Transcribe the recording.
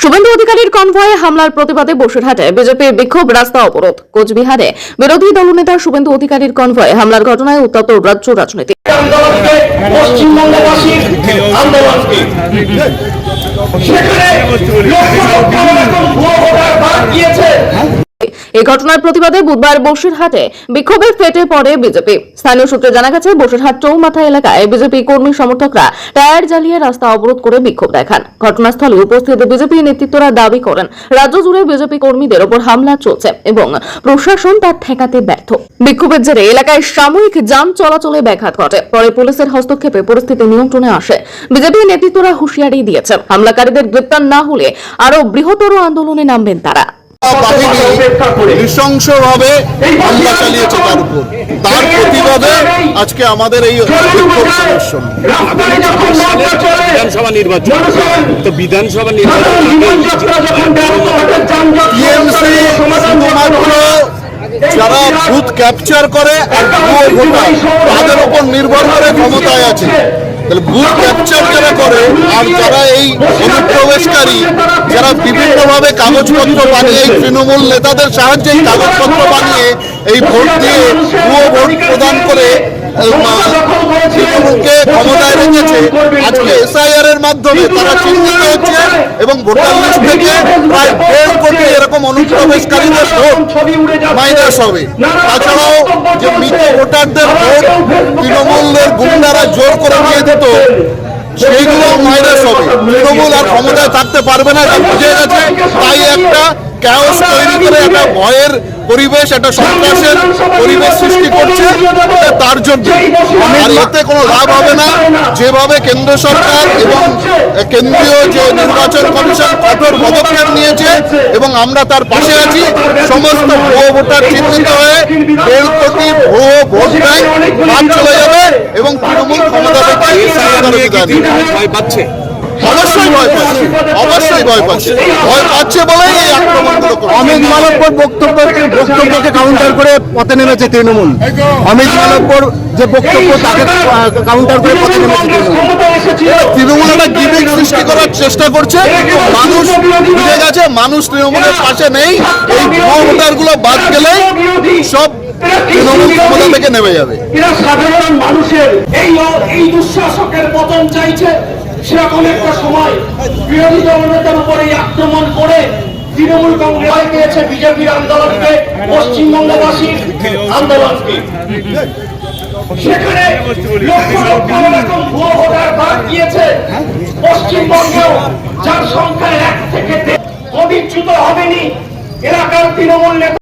শুভেন্দু অধিকারীর কনভয়ে হামলার প্রতিবাদে বসিরহাটে বিজেপির বিক্ষোভ, রাস্তা অবরোধ। কোচবিহারে বিরোধী দলনেতা শুভেন্দু অধিকারীর কনভয়ে হামলার ঘটনায় উত্তপ্ত রাজ্য রাজনীতি। পশ্চিমবঙ্গবাসীর লক্ষ এই ঘটনার প্রতিবাদে বুধবার বসিরহাটে বিক্ষোভে ফেটে পড়ে বিজেপি। স্থানীয় সূত্রে জানা গেছে, বসিরহাট চৌমাথা এলাকায় বিজেপি কর্মী সমর্থকরা টায়ার জ্বালিয়ে রাস্তা অবরোধ করে বিক্ষোভ দেখান। ঘটনাস্থলে উপস্থিত বিজেপি নেতৃত্বরা দাবি করেন, রাজ্য জুড়ে বিজেপি কর্মীদের ওপর হামলা চলছে এবং প্রশাসন তা ঠেকাতে ব্যর্থ। বিক্ষোভের জেরে এলাকায় সাময়িক যান চলাচলে ব্যাঘাত ঘটে। পরে পুলিশের হস্তক্ষেপে পরিস্থিতি নিয়ন্ত্রণে আসে। বিজেপি নেতৃত্বরা হুঁশিয়ারি দিয়েছেন, হামলাকারীদের গ্রেপ্তার না হলে আরও বৃহত্তর আন্দোলনে নামবেন তারা। বাহিনী নৃশংসভাবে হামলা চালিয়েছে তার উপর। তার প্রতিবাদে আজকে আমাদের এই প্রদর্শন রাজধানী যখন নৌকা চলে, বিধানসভা নির্বাচন। তো বিধানসভা নির্বাচন মানুষের যাত্রা যখন ব্যাহত ঘটে, যানজট টিএমসি সমাধান শুধুমাত্র যারা বুথ ক্যাপচার করে আর ভুয়ো ভোটার তাদের উপর নির্ভর করে ক্ষমতায় আছে। তাহলে বুথ ক্যাপচার যারা করে, আর যারা এই অনুপ্রবেশকারী, যারা বিভিন্নভাবে কাগজপত্র বানিয়ে, এই তৃণমূল নেতাদের সাহায্যে কাগজপত্র বানিয়ে, এই ভোট দিয়ে ভুয়ো ভোট প্রদান করে তৃণমূলকে ক্ষমতায় রেখেছে। আজকে এসআইআর এর মাধ্যমে তারা চিহ্নিত হচ্ছে এবং ভোটার লিস্ট থেকে প্রায় দেড় কোটি এরকম অনুপ্রবেশকারীদের ভোট। মাইনাস হবে তাছাড়াও যে মৃত ভোটারদের ভোট তৃণমূলের গুন্ডারা জোর করে নিয়ে দিত সেইগুলো মাইনাস হবে তৃণমূল আর ক্ষমতায় থাকতে পারবে না এটা বুঝে গেছে তাই একটা ক্যাওস তৈরি করে একটা ভয়ের পরিবেশ একটা সন্ত্রাসের পরিবেশ সৃষ্টি করছে তার জন্য। আর এতে কোনো লাভ হবে না। যেভাবে কেন্দ্র সরকার এবং কেন্দ্রীয় যে নির্বাচন কমিশন কঠোর পদক্ষেপ নিয়েছে এবং আমরা তার পাশে আছি। সমস্ত ভুয়ো ভোটার চিহ্নিত হয়ে দেড় কোটি ভুয়ো ভোট ব্যাংক চলে যাবে এবং তৃণমূল ক্ষমতা পাচ্ছে অবশ্যই ভয় পাচ্ছে। অবশ্যই ভয় পাচ্ছে। ভয় পাচ্ছে। বলেই এই আক্রমণগুলো অমিত মালব্যর বক্তব্য বক্তব্যকে কাউন্টার করে পথে নেমেছে তৃণমূল। অমিত মালব্যর যে বক্তব্য তাকে কাউন্টার করে পথে নেমেছে তৃণমূল। একটা গিমিক সৃষ্টি করার চেষ্টা করছে। মানুষ বুঝে গেছে মানুষ তৃণমূলের পাশে নেই। এই ভুয়ো ভোটারগুলো বাদ গেলে সব তৃণমূল ক্ষমতা থেকে নেমে যাবে। এরা সাধারণ মানুষের। এই এই দুঃশাসকের পতন চাইছে। সেরকম একটা সময় বিরোধী দলনেতার উপর এই আক্রমণ করে তৃণমূল কংগ্রেস পেয়েছে বিজেপির আন্দোলনকে, পশ্চিমবঙ্গবাসীর আন্দোলনকে। সেখানে লক্ষ লক্ষ এরকম পশ্চিমবঙ্গেও যার সংখ্যা এক থেকে দেড় কোটি চ্যুত হবেনি। এলাকার তৃণমূল নেতা